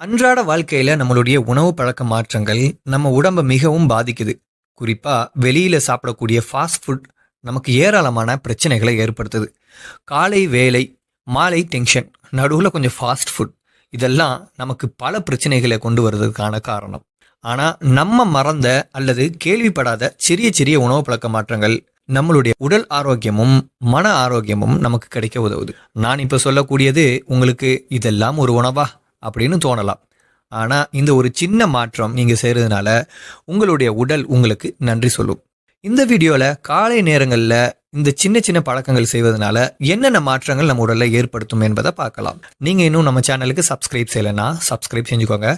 அன்றாட வாழ்க்கையில நம்மளுடைய உணவு பழக்க மாற்றங்கள் நம்ம உடம்ப மிகவும் பாதிக்குது. குறிப்பா வெளியில சாப்பிடக்கூடிய ஃபாஸ்ட் ஃபுட் நமக்கு ஏராளமான பிரச்சனைகளை ஏற்படுத்துது. காலை வேலை மாலை டென்ஷன் நடுவில் கொஞ்சம் ஃபாஸ்ட் ஃபுட் இதெல்லாம் நமக்கு பல பிரச்சனைகளை கொண்டு வர்றதுக்கான காரணம். ஆனால் நம்ம மறந்த அல்லது கேள்விப்படாத சிறிய சிறிய உணவு பழக்க மாற்றங்கள் நம்மளுடைய உடல் ஆரோக்கியமும் மன ஆரோக்கியமும் நமக்கு கிடைக்க உதவுது. நான் இப்போ சொல்லக்கூடியது உங்களுக்கு இதெல்லாம் ஒரு உணவா? அப்படின்னு தோணலாம். ஆனால் இந்த ஒரு சின்ன மாற்றம் நீங்கள் செய்கிறதுனால உங்களுடைய உடல் உங்களுக்கு நன்றி சொல்லும். இந்த வீடியோவில் காலை நேரங்களில் இந்த சின்ன சின்ன பழக்கங்கள் செய்வதனால என்னென்ன மாற்றங்கள் நம்ம உடலில் ஏற்படுத்தும் என்பதை பார்க்கலாம். நீங்கள் இன்னும் நம்ம சேனலுக்கு சப்ஸ்கிரைப் செய்யலைன்னா சப்ஸ்கிரைப் செஞ்சுக்கோங்க.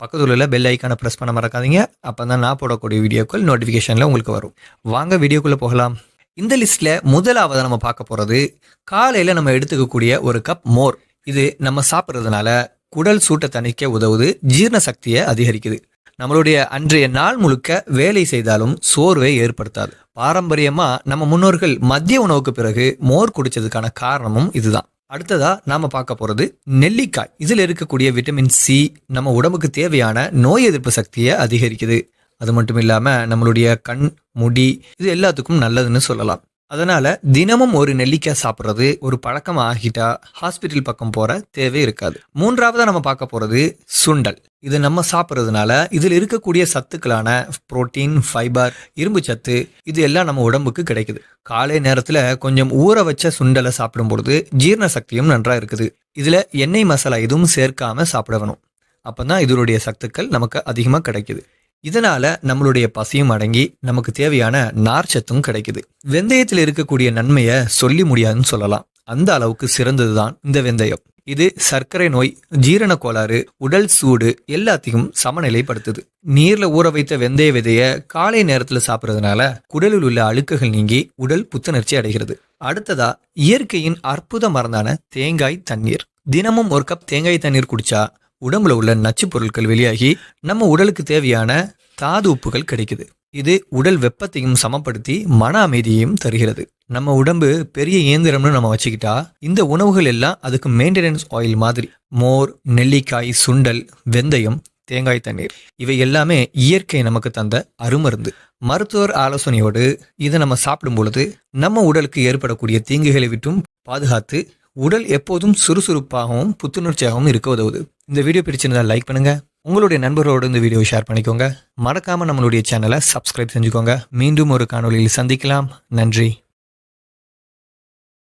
பக்கத்தில் உள்ள பெல் ஐக்கானை ப்ரெஸ் பண்ண மறக்காதீங்க. அப்போ தான் நான் போடக்கூடிய வீடியோக்கள் நோட்டிஃபிகேஷனில் உங்களுக்கு வரும். வாங்க வீடியோக்குள்ளே போகலாம். இந்த லிஸ்ட்டில் முதலாவது நம்ம பார்க்க போகிறது காலையில் நம்ம எடுத்துக்கக்கூடிய ஒரு கப் மோர். இது நம்ம சாப்பிட்றதுனால குடல் சூட்டை தணிக்க உதவுது ஜீரண சக்தியை அதிகரிக்குது. நம்மளுடைய அன்றைய நாள் முழுக்க வேலை செய்தாலும் சோர்வை ஏற்படுத்தாது. பாரம்பரியமா நம்ம முன்னோர்கள் மதிய உணவுக்கு பிறகு மோர் குடிச்சதுக்கான காரணமும் இதுதான். அடுத்ததா நாம பார்க்க போறது நெல்லிக்காய். இதில் இருக்கக்கூடிய விட்டமின் சி நம்ம உடம்புக்கு தேவையான நோய் எதிர்ப்பு சக்தியை அதிகரிக்குது. அது மட்டும் இல்லாம நம்மளுடைய கண் முடி இது எல்லாத்துக்கும் நல்லதுன்னு சொல்லலாம். அதனால தினமும் ஒரு நெல்லிக்காய் சாப்பிட்றது ஒரு பழக்கம் ஆகிட்டா ஹாஸ்பிட்டல் பக்கம் போற தேவை இருக்காது. மூன்றாவதாக நம்ம பார்க்க போறது சுண்டல். இது நம்ம சாப்பிட்றதுனால இதில் இருக்கக்கூடிய சத்துக்களான புரோட்டீன் ஃபைபர் இரும்பு சத்து இது எல்லாம் நம்ம உடம்புக்கு கிடைக்குது. காலை நேரத்தில் கொஞ்சம் ஊற வச்ச சுண்டலை சாப்பிடும் பொழுது ஜீரண சக்தியும் நன்றாக இருக்குது. இதில் எண்ணெய் மசாலா எதுவும் சேர்க்காமல் சாப்பிட வேணும் அப்போ தான் இதனுடைய சத்துக்கள் நமக்கு அதிகமாக கிடைக்குது. இதனால நம்மளுடைய பசியும் அடங்கி நமக்கு தேவையான நார்ச்சத்தும் கிடைக்குது. வெந்தயத்தில் இருக்கக்கூடிய நன்மையை சொல்லி முடியாதுன்னு சொல்லலாம். அந்த அளவுக்கு சிறந்ததுதான் இந்த வெந்தயம். இது சர்க்கரை நோய் ஜீரண கோளாறு உடல் சூடு எல்லாத்தையும் சமநிலைப்படுத்துது. நீர்ல ஊற வைத்த வெந்தய விதைய காலை நேரத்துல சாப்பிட்றதுனால குடலில் உள்ள அழுக்குகள் நீங்கி உடல் புத்துணர்ச்சி அடைகிறது. அடுத்ததா இயற்கையின் அற்புத மருந்தான தேங்காய் தண்ணீர். தினமும் ஒரு கப் தேங்காய் தண்ணீர் குடிச்சா உடம்புல உள்ள நச்சு பொருட்கள் வெளியாகி நம்ம உடலுக்கு தேவையான தாது உப்புகள் கிடைக்குது. இது உடல் வெப்பத்தையும் சமப்படுத்தி மன அமைதியையும் தருகிறது. நம்ம உடம்பு பெரிய இயந்திரம்னு நம்ம வச்சுக்கிட்டா இந்த உணவுகள் எல்லாம் அதுக்கு மெயின்டெனன்ஸ் ஆயில் மாதிரி மோர் நெல்லிக்காய் சுண்டல் வெந்தயம் தேங்காய் தண்ணீர் இவை எல்லாமே இயற்கை நமக்கு தந்த அருமருந்து. மருத்துவர் ஆலோசனையோடு இதை நம்ம சாப்பிடும் பொழுது நம்ம உடலுக்கு ஏற்படக்கூடிய தீங்குகளை விட்டும் பாதுகாத்து உடல் எப்போதும் சுறுசுறுப்பாகவும் புத்துணர்ச்சியாகவும் இருக்க உதவுது. இந்த வீடியோ பிடிச்சிருந்தா லைக் பண்ணுங்க. உங்களுடைய நண்பர்களோடு இந்த வீடியோ ஷேர் பண்ணிக்கோங்க. மறக்காம நம்மளுடைய சேனலை சப்ஸ்கிரைப் செஞ்சுக்கோங்க. மீண்டும் ஒரு காணொலியில் சந்திக்கலாம். நன்றி.